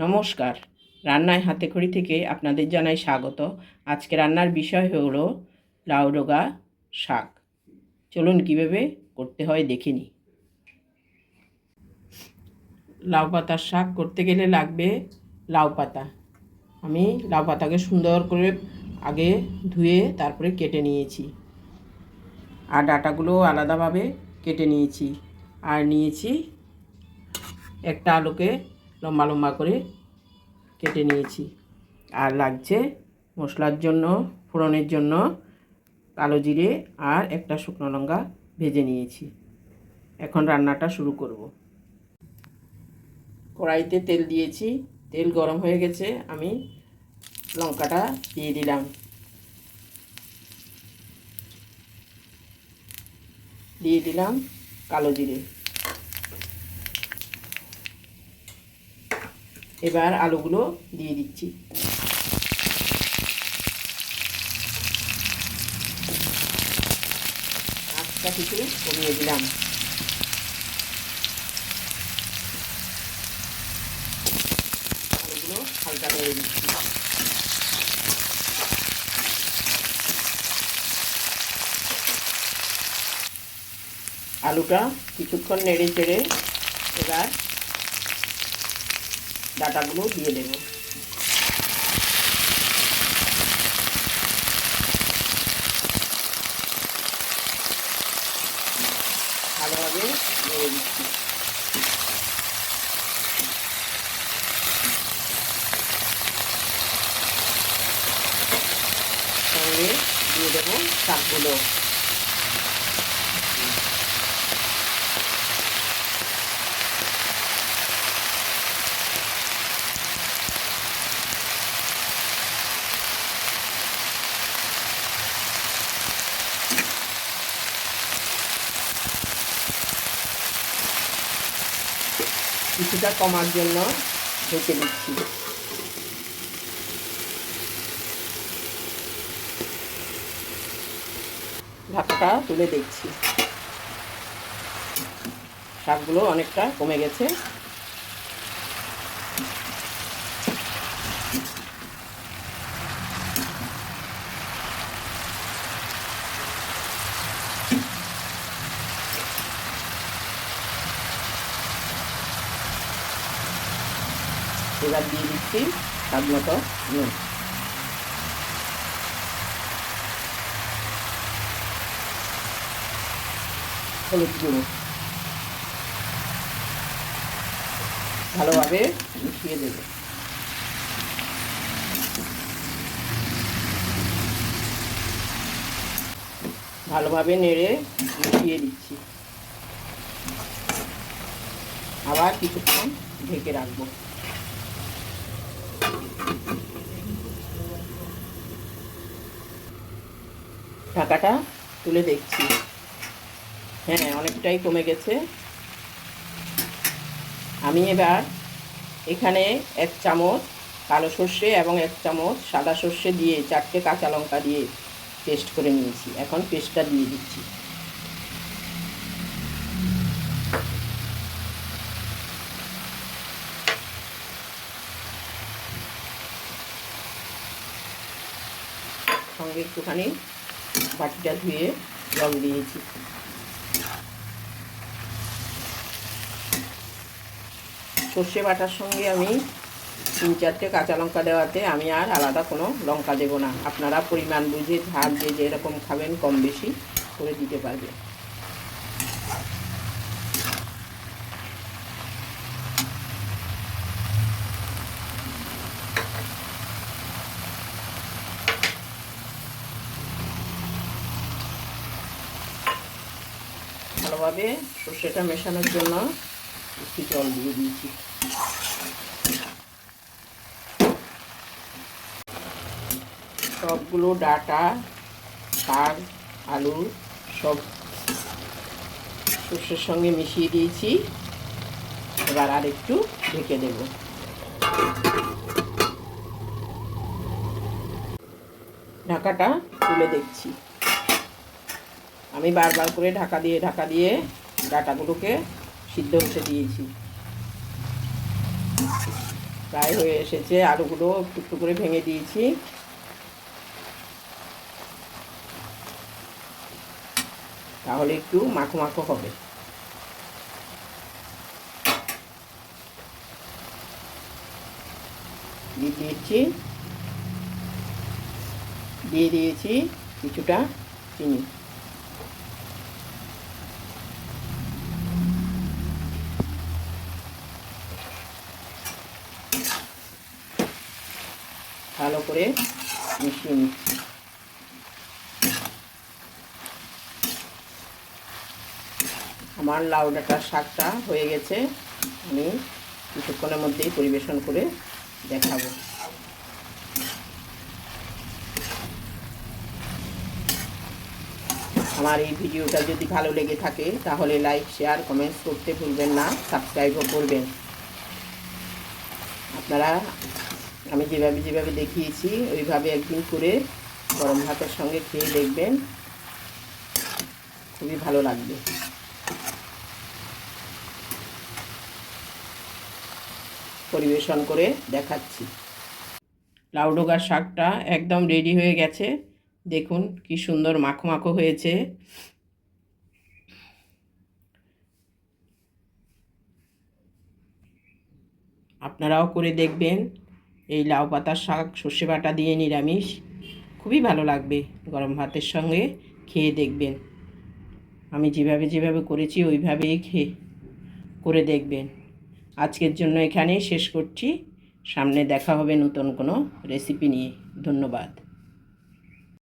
নমস্কার। রান্নায় হাতে খড়ি থেকে আপনাদের জানাই স্বাগত। আজকে রান্নার বিষয় হলো লাউ ডগা শাক। চলুন কীভাবে করতে হয় দেখে লাউ পাতার শাক করতে গেলে লাগবে লাউ পাতা। আমি লাউ পাতাকে সুন্দর করে আগে ধুয়ে তারপরে কেটে নিয়েছি। আর ডাটাগুলো আলাদাভাবে কেটে নিয়েছি। আর নিয়েছি একটা আলুকে লম্বা লম্বা করে কেটে নিয়েছি। আর লাগছে মশলার জন্য, ফোড়নের জন্য কালো জিরে আর একটা শুকনো লঙ্কা ভেজে নিয়েছি। এখন রান্নাটা শুরু করব। কড়াইতে তেল দিয়েছি। তেল গরম হয়ে গেছে, আমি লঙ্কাটা দিয়ে দিলাম। দিয়ে দিলাম কালো জিরে। এবার আলুগুলো দিয়ে দিচ্ছি। আটটা কিছু কমিয়ে দিলাম। আলুগুলো হালকা নেড়ে দিচ্ছি। আলুটা কিছুক্ষণ নেড়ে চেড়ে এবার ডাটাগুলো দিয়ে দেব। ভালোভাবে নেড়ে দিচ্ছি সঙ্গে দিয়ে দেবো শাকগুলো। কিছুটা কমার জন্য ঢেকে দিচ্ছি। ঢাকাটা তুলে দেখছি। শাকগুলো অনেকটা কমে গেছে। এবার দিয়ে দিচ্ছি স্বাদ মতো নুন। হলুদ গুঁড়ো। ভালোভাবে মিশিয়ে দেব। ভালোভাবে নেড়ে মিশিয়ে দিচ্ছি। আবার কিছুক্ষণ ঢেকে রাখব। ঢাকাটা তুলে দেখছি। হ্যাঁ অনেকটাই কমে গেছে। আমি এবার এখানে এক চামচ কালো সর্ষে এবং এক চামচ সাদা সর্ষে দিয়ে চারটে কাঁচা লঙ্কা দিয়ে পেস্ট করে নিয়েছি। এখন পেস্টটা দিয়ে দিচ্ছি। একটুখানি বাটিটা ধুয়ে জল দিয়েছি। সর্ষে বাটার সঙ্গে আমি তিন চারটে কাঁচা লঙ্কা দেওয়াতে আমি আর আলাদা কোনো লঙ্কা দেব না। আপনারা পরিমাণ বুঝে ঝাল যে যেরকম খাবেন, কম বেশি করে দিতে পারবেন। ভালোভাবে সর্ষেটা মেশানোর জন্য একটু জল দিয়ে দিয়েছি। সবগুলো ডাটা শাক আলু সব সর্ষের সঙ্গে মিশিয়ে দিয়েছি। এবার আর একটু ঢেকে দেব। ঢাকাটা তুলে দেখছি। আমি বারবার করে ঢাকা দিয়ে ঢাকা দিয়ে ডাটাগুলোকে সিদ্ধ হতে দিয়েছি। প্রায় হয়ে এসেছে, আলুগুলো একটু করে ভেঙে দিয়েছি। তাহলে একটু মাখো মাখো হবে। দিয়ে দিয়েছি। দিয়ে দিয়েছি কিছুটা চিনি ভালো করে মিশিয়ে নিচ্ছি। আমার লাউ ডাঁটার শাকটা হয়ে গেছে, আমি কিছুক্ষণের মধ্যেই পরিবেশন করে দেখাবো। আমার এই ভিডিওটা যদি ভালো লেগে থাকে, তাহলে লাইক, শেয়ার, কমেন্টস করতে ভুলবেন না, সাবস্ক্রাইবও করবেন। আপনারা আমি যেভাবে যেভাবে দেখিয়েছি, ওইভাবে একদিন করে গরম ভাতের সঙ্গে খেয়ে দেখবেন। খুবই ভালো লাগবে। পরিবেশন করে দেখাচ্ছি। লাউ ডোগার শাকটা একদম রেডি হয়ে গেছে। দেখুন কি সুন্দর মাখো মাখো হয়েছে। আপনারাও করে দেখবেন। এই লাউ পাতার শাক, সর্ষে বাটা দিয়ে নিরামিষ। খুবই ভালো লাগবে গরম ভাতের সঙ্গে খেয়ে দেখবেন। আমি যেভাবে যেভাবে করেছি, ওইভাবেই খেয়ে করে দেখবেন। আজকের জন্য এখানেই শেষ করছি। সামনে দেখা হবে নতুন কোনো রেসিপি নিয়ে। ধন্যবাদ।